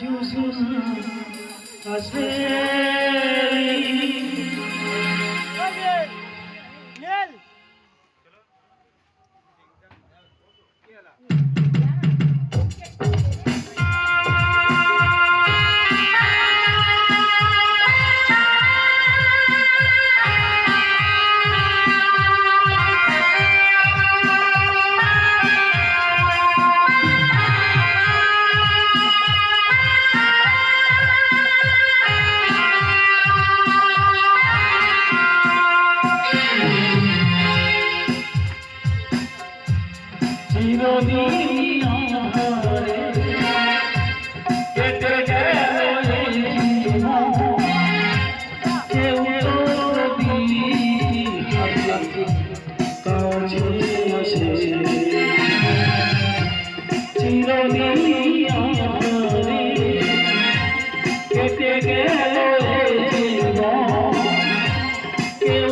Yusuf Hasbeli কেটে গেল জীবন। কেউ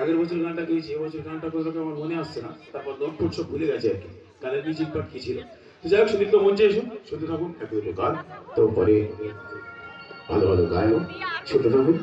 আগের বছর গানটা গেয়েছি এবছর গানটা কোথাও আমার মনে আসছে না। তারপর নোট করছ ভুলে গেছে আর কি। গানের মিউজিক পার্ট কি ছিল? তো যাই হোক, সুদীপ্ত মঞ্চে এসো। শুনতে থাকুন এক গান। তো পরে ভালো ভালো গায়ক, শুনতে থাকুন।